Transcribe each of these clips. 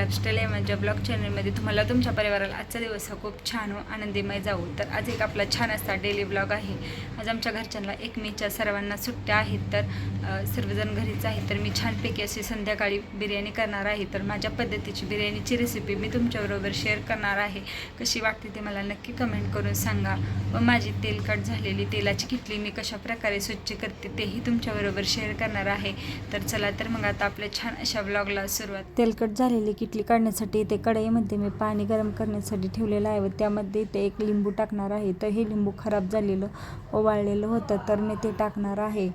Lifestyle आहे माझ्या blog चॅनलमध्ये तुम्हाला तुमच्या परिवाराला आजचा दिवस हा खूप छान हो आनंदीमय जाऊ तर आज एक आपला छान असा डेली ब्लॉग आहे. आज आमच्या घरच्यांना एक मेच्या सर्वांना सुट्ट्या आहेत तर सर्वजण घरीच आहेत तर मी छानपैकी अशी संध्याकाळी बिर्याणी करणार आहे. तर माझ्या पद्धतीची बिर्याणीची रेसिपी मी तुमच्याबरोबर शेअर करणार आहे. कशी वाटते ते मला नक्की कमेंट करून सांगा. व माझी तेलकट झालेली तेलाची किटली मी कशा प्रकारे स्वच्छ करते तेही तुमच्याबरोबर शेअर करणार आहे. तर चला तर मग आता आपल्या छान अशा ब्लॉगला सुरुवात. तेलकट झालेली किटली काढण्यासाठी ते कढईमध्ये मी पाणी गरम करण्यासाठी ठेवलेलं आहे व त्यामध्ये ते एक लिंबू टाकणार आहे. तर हे लिंबू खराब झालेलं ओवाळलेलं होतं तर मी ते टाकणार आहे.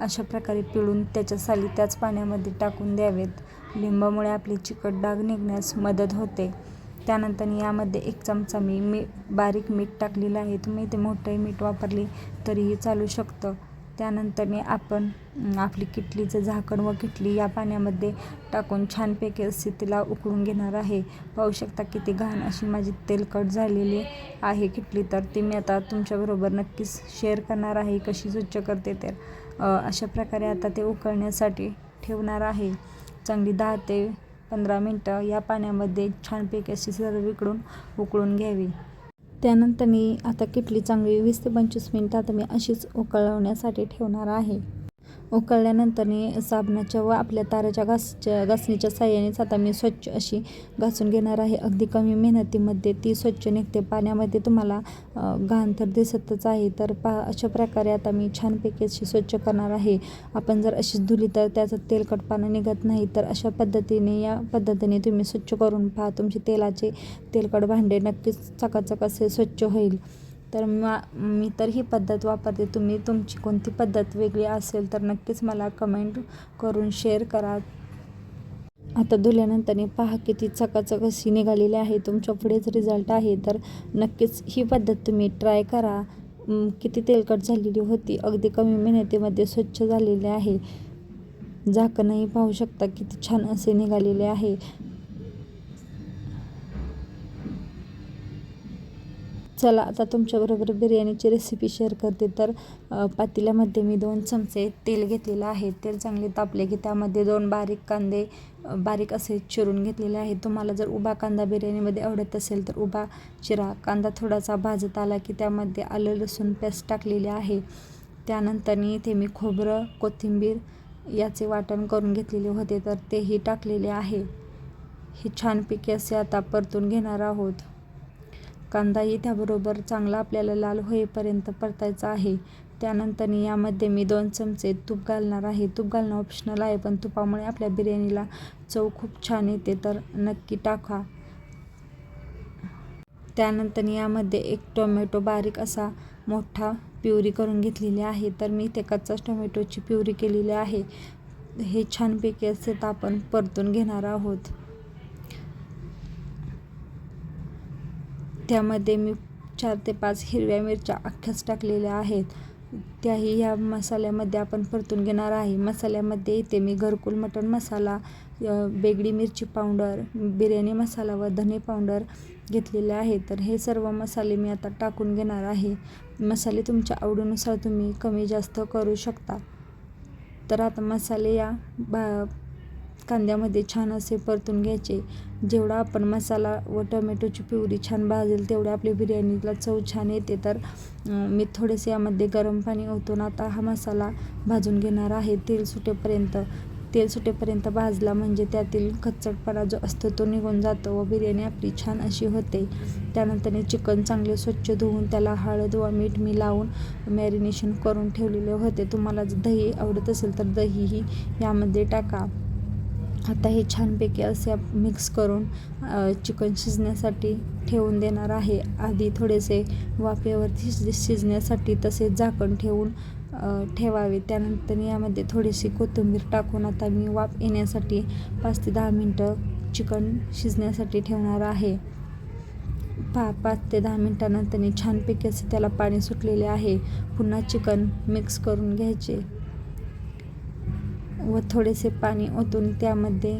अशा प्रकारे पिळून त्याच्या साली त्याच पाण्यामध्ये टाकून द्यावेत. लिंबामुळे आपले चिकट डाग निघण्यास मदत होते. त्यानंतर यामध्ये एक चमचा मी मी बारीक मीठ टाकलेलं आहे. तुम्ही ते मोठंही मीठ वापरले तरीही चालू शकतं. त्यानंतरने आपण आपली किटलीचं झाकण व किटली या पाण्यामध्ये टाकून छानपैकी असे तिला उकळून घेणार आहे. पाहू शकता किती घाण अशी माझी तेलकट झालेली आहे किटली. तर ती मी आता तुमच्याबरोबर नक्कीच शेअर करणार आहे कशी स्वच्छ करते तर अशा प्रकारे आता ते उकळण्यासाठी ठेवणार आहे. चांगली दहा ते पंधरा मिनटं या पाण्यामध्ये छानपैकी अशी सर्वीकडून उकळून घ्यावी. त्यानंतर मी आता किटली चांगली वीस ते पंचवीस मिनटं आता मी अशीच उकळवण्यासाठी ठेवणार आहे. उकळल्यानंतर साबणाच्या व आपल्या ताराच्या घासच्या घासणीच्या साह्यानेच आता मी स्वच्छ अशी घासून घेणार आहे. अगदी कमी मेहनतीमध्ये ती स्वच्छ निघते. पाण्यामध्ये तुम्हाला घाण तर दिसतच आहे. तर पा अशा प्रकारे आता मी छानपैकी अशी स्वच्छ करणार आहे. आपण जर अशीच धुली तर त्याचं तेलकट पानं निघत नाही. तर अशा पद्धतीने या पद्धतीने तुम्ही स्वच्छ करून पहा. तुमचे तेलाचे तेलकट भांडे नक्कीच चकाचक असे स्वच्छ होईल. तर मा मी तर ही पद्धत वापरते. तुम्ही तुमची कोणती पद्धत वेगळी असेल तर नक्कीच मला कमेंट करून शेअर करा. आता धुल्यानंतर पहा किती चकाचक अशी निघालेली आहे. तुमच्या पुढेच रिझल्ट आहे. तर नक्कीच ही पद्धत तुम्ही ट्राय करा. किती तेलकट झालेली होती. अगदी कमी मेहनतीमध्ये स्वच्छ झालेले आहे. झाकणही पाहू शकता किती छान असे निघालेले आहे. चला आता तुमच्याबरोबर बिर्याणीची रेसिपी शेअर करते. तर पातेल्यामध्ये मी दोन चमचे तेल घेतलेलं आहे. तेल चांगले तापले की त्यामध्ये दोन बारीक कांदे बारीक असे चिरून घेतलेले आहे तुम्हाला जर उभा कांदा बिर्याणीमध्ये आवडत असेल तर उभा चिरा. कांदा थोडासा भाजत आला की त्यामध्ये आलं लसूण पेस्ट टाकलेली आहे. त्यानंतरनी इथे मी खोबरं कोथिंबीर याचे वाटण करून घेतलेले होते. तर तेही टाकलेले आहे. हे छानपैकी असे आता परतून घेणार आहोत. कांदाही त्याबरोबर चांगला आपल्याला लाल होईपर्यंत परतायचा आहे. त्यानंतर यामध्ये मी दोन चमचे तूप घालणार आहे. तूप घालणं ऑप्शनल आहे पण तुपामुळे आपल्या बिर्याणीला चव खूप छान येते तर नक्की टाका. त्यानंतर यामध्ये एक टोमॅटो बारीक असा मोठा प्युरी करून घेतलेली आहे तर मी ते कच्चाच टोमॅटोची प्युरी केलेली आहे. हे छानपैकी असे तर आपण परतून घेणार आहोत. त्यामध्ये मी चार ते पाच हिरव्या मिरच्या अख्ख्याच टाकलेल्या आहेत. त्याही ह्या मसाल्यामध्ये आपण परतून घेणार आहे. मसाल्यामध्ये इथे मी घरकुल मटण मसाला बेगडी मिरची पावडर बिर्याणी मसाला व धने पावडर घेतलेले आहे तर हे सर्व मसाले मी आता टाकून घेणार आहे. मसाले तुमच्या आवडीनुसार तुम्ही कमी जास्त करू शकता. तर आता मसाले या बा कांद्यामध्ये छान असे परतून घ्यायचे. जेवढा आपण मसाला व टोमॅटोची प्युरी छान भाजेल तेवढ्या आपली बिर्याणीला चव छान येते. तर मी थोडेसे यामध्ये गरम पाणी ओतून आता हा मसाला भाजून घेणार आहे तेल सुटेपर्यंत. तेल सुटेपर्यंत भाजला म्हणजे त्यातील कच्चटपणा जो असतो तो निघून जातो व बिर्याणी आपली छान अशी होते. त्यानंतर चिकन चांगले स्वच्छ धुवून त्याला हळद व मीठ मी लावून मॅरिनेशन करून ठेवलेले होते. तुम्हाला जर दही आवडत असेल तर दहीही यामध्ये टाका. आता हे छानपैकी असे मिक्स करून चिकन शिजण्यासाठी ठेवून देणार आहे. आधी थोडेसे वाफेवरती शिज शिजण्यासाठी तसे झाकण ठेवून ठेवावे. त्यानंतर यामध्ये थोडीशी कोथिंबीर टाकून आता मी वाफ येण्यासाठी पाच ते दहा मिनटं चिकन शिजण्यासाठी ठेवणार आहे. पा पाच ते दहा मिनटानंतर छानपैकी असे त्याला पाणी सुटलेले आहे. पुन्हा चिकन मिक्स करून घ्यायचे. व थोडेसे पाणी ओतून त्यामध्ये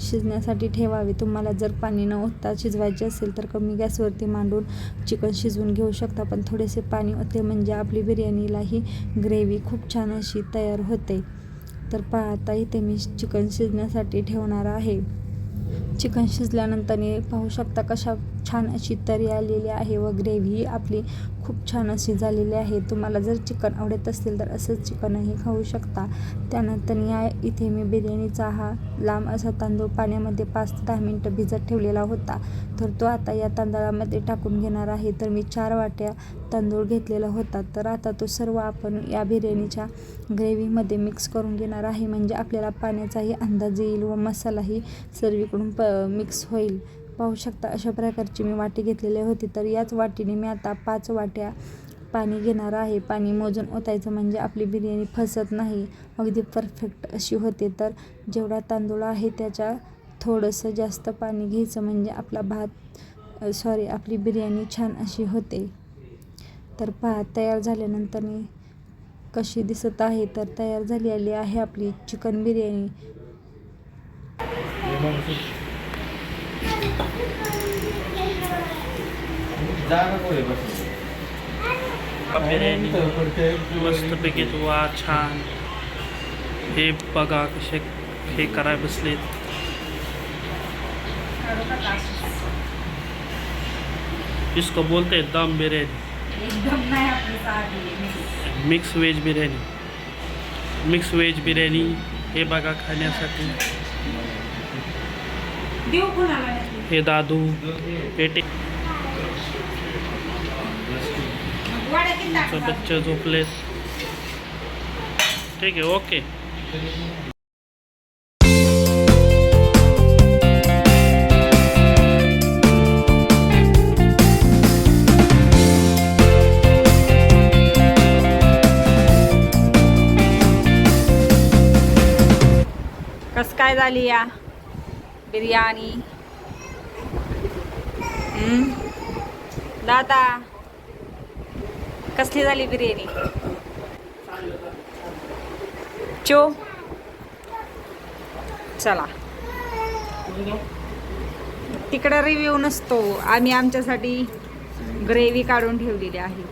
शिजण्यासाठी ठेवावे. तुम्हाला जर पाणी न ओतता शिजवायचे असेल तर कमी गॅसवरती मांडून चिकन शिजवून घेऊ शकता. पण थोडेसे पाणी ओतले म्हणजे आपली बिर्याणीलाही ग्रेव्ही खूप छान अशी तयार होते. तर पाहता इथे मी चिकन शिजण्यासाठी ठेवणार आहे. चिकन शिजल्यानंतर पाहू शकता कशा छान अशी तरी आलेली आहे व ग्रेव्ही आपली खूप छान अशी झालेली आहे. तुम्हाला जर चिकन आवडत असेल तर असंच चिकनही खाऊ शकता. त्यानंतर या इथे मी बिर्याणीचा हा लांब असा तांदूळ पाण्यामध्ये पाच ते दहा मिनटं भिजत ठेवलेला होता. तर तो आता या तांदळामध्ये टाकून घेणार आहे. तर मी चार वाट्या तांदूळ घेतलेला होता. तर आता तो सर्व आपण या बिर्याणीच्या ग्रेव्हीमध्ये मिक्स करून घेणार आहे. म्हणजे आपल्याला पाण्याचाही अंदाज येईल व मसालाही सर्वीकडून प मिक्स होईल. पाहू शकता अशा प्रकारची मी वाटी घेतलेली होती. तर याच वाटीने मी आता पाच वाट्या पाणी घेणार आहे. पाणी मोजून ओतायचं म्हणजे आपली बिर्याणी फसत नाही. अगदी परफेक्ट अशी होते. तर जेवढा तांदूळ आहे त्याच्या थोडंसं जास्त पाणी घ्यायचं म्हणजे आपला भात सॉरी आपली बिर्याणी छान अशी होते. तर पहा तयार झाल्यानंतर मी कशी दिसत आहे. तर तयार झालेली आहे आपली चिकन बिर्याणी. मस्तपैकी छान हे बघा कसे हे कराय बसलेत इसको बोलते हैं दम बिर्याणी साधी mix veg biryani mix veg biryani हे बघा खाण्यासाठी हे दादू हे तुमचं वाड्या किती झोपलेत. ठीक आहे ओके. कस काय झाली या बिर्याणी? दादा. कसली झाली बिर्याणी? चो. चला. तिकडं रिव्ह्यू नसतो. आम्ही आमच्यासाठी ग्रेव्ही काढून ठेवलेली आहे.